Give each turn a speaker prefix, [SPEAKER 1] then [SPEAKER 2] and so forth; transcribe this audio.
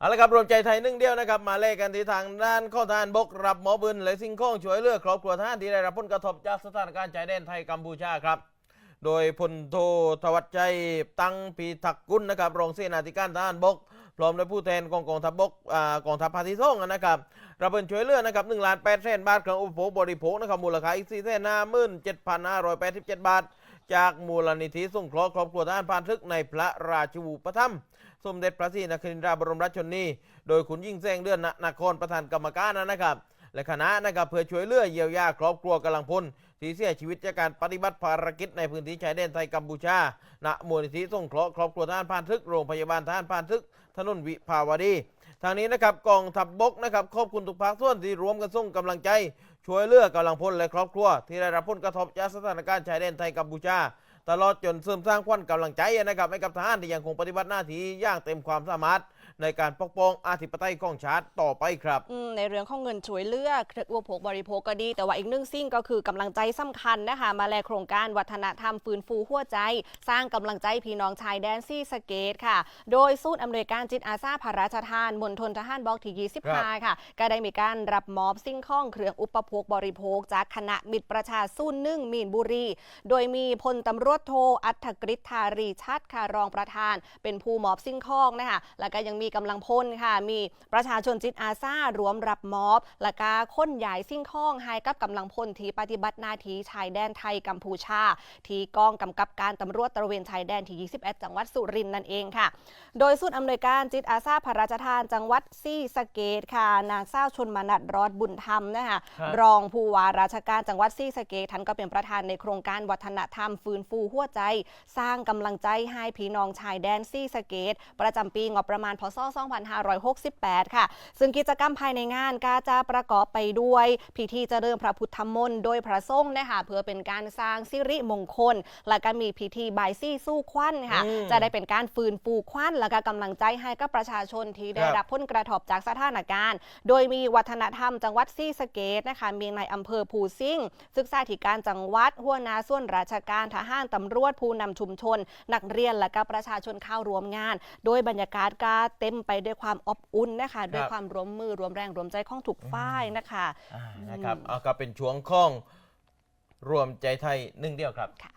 [SPEAKER 1] เอาละครับรวมใจไทยหนึ่งเดียวนะครับมาเล่กันที่ทางด้านข้อทานบกรับหมอบืนและสิ่งของช่วยเหลือครอบครัวทหารที่ได้รับผลกระทบจากสถานการณ์ชายแดนไทยกัมพูชาครับ โดยพลโทธวัชชัยตั้งปีทักกุลนะครับรองเสนาธิการทหารบกพร้อมด้วยผู้แทนกองกองทัพบกอ่ากองทัพภาคที่สองนะครับรับเงินช่วยเหลือนะครับหนึ่งล้านแปดแสนบาทของอุปโภคบริโภคนะครับมูลค่าอีกสี่แสนห้าหมื่นเจ็ดพันห้าร้อยแปดสิบเจ็ดบาท จากมูลนิธิสงเคราะห์ครอบครัวทหารพรานทึกในพระราชวูปถัมสมเด็จพระศรีนครินทราบรมราชชนนี โดยคุณยิ่งแซงเดือนนครประธานกรรมการนะครับ และคณะนะครับเพื่อช่วยเหลือเยียวยาครอบครัวกำลังพลที่เสียชีวิตจากการปฏิบัติภารกิจในพื้นที่ชายแดนไทยกัมพูชา ณ มูลนิธิสงเคราะห์ครอบครัวทหารพรานทึก โรงพยาบาลทหารพรานทึก ถนนวิภาวดี ทางนี้นะครับกองทัพบบกนะครับขอบคุณทุกภาคส่วนที่รวมกันส่งกำลังใจ ช่วยเหลือกำลังพลและครอบครัว ที่ได้รับผลกระทบจากสถานการณ์ชายแดนไทยกัมพูชา ตลอดจนเสริมสร้างขวัญกำลังใจนะครับให้กับทหารที่ยังคงปฏิบัติหน้าที่อย่างเต็มความสามารถในการปกป้องอธิปไตยของชาติต่อไปครับ
[SPEAKER 2] อืมในเรื่องของเงินช่วยเหลือเครื่องอุปโภคบริโภคก็ดี แต่ว่าอีกหนึ่งสิ่งก็คือกำลังใจสำคัญนะคะ มาแลโครงการวัฒนธรรมฟื้นฟูหัวใจ สร้างกำลังใจพี่น้องชายแดนซี่สะเกตค่ะ โดยศูนย์อำนวยการจิตอาสาพระราชทานมณฑลทหารบกที่25ค่ะ ก็ได้มีการรับมอบสิ่งของเครื่องอุปโภคบริโภค จากคณะมิตรประชาสู้นึ่งมีนบุรี โดยมีพลตำรวจโท อัฐกฤษธารีชัดค่ะรองประธาน เป็นผู้มอบสิ่งของนะคะแล้วก็ยังมีกำลังพลค่ะ มีประชาชนจิตอาสารวมรับมอบ และก็ค้นย้ายสิ่งของให้กับกำลังพลที่ปฏิบัติหน้าที่ชายแดนไทยกัมพูชา ที่กองกำกับการตำรวจตระเวนชายแดนที่ 21 จังหวัดสุรินทร์นั่นเองค่ะ โดยศูนย์อำนวยการจิตอาสาพระราชทานจังหวัดซี่สะเกตค่ะ นางสาวชนมนัดรอดบุญธรรมนะคะ
[SPEAKER 1] ครับ
[SPEAKER 2] รองผู้ว่าราชการจังหวัดซี่สะเกตท่านก็เป็นประธานในโครงการวัฒนธรรมฟื้นฟูหัวใจ สร้างกำลังใจให้พี่น้องชายแดนซี่สะเกต ประจำปีงบประมาณพศ 2568 ค่ะ ซึ่งกิจกรรมภายในงานก็จะประกอบไปด้วย พิธีเจริญพระพุทธมนต์โดยพระสงฆ์นะคะเพื่อเป็นการสร้างสิริมงคล และก็มีพิธีบายซี่สู้ควันค่ะ
[SPEAKER 1] อืม
[SPEAKER 2] จะได้เป็นการฟื้นฟูควันและก็กำลังใจให้กับประชาชนที่ได้
[SPEAKER 1] ครับ
[SPEAKER 2] รับผลกระทบจากสถานการณ์ โดยมีวัฒนธรรมจังหวัดซี่สะเกตนะคะมีในอำเภอภูซิ่งศึกษาธิการจังหวัดหัวหน้าส่วนราชการทหารตำรวจผู้นำชุมชน นักเรียนและก็ประชาชนเข้าร่วมงาน โดยบรรยากาศก็เต็มไปด้วยความอบอุ่นนะคะด้วยความร่วมมือรวมแรงรวมใจของทุกฝ่ายนะคะ
[SPEAKER 1] อ่านะครับเอาก็เป็นช่วงของรวมใจไทยหนึ่งเดียวครับ
[SPEAKER 2] ค่ะ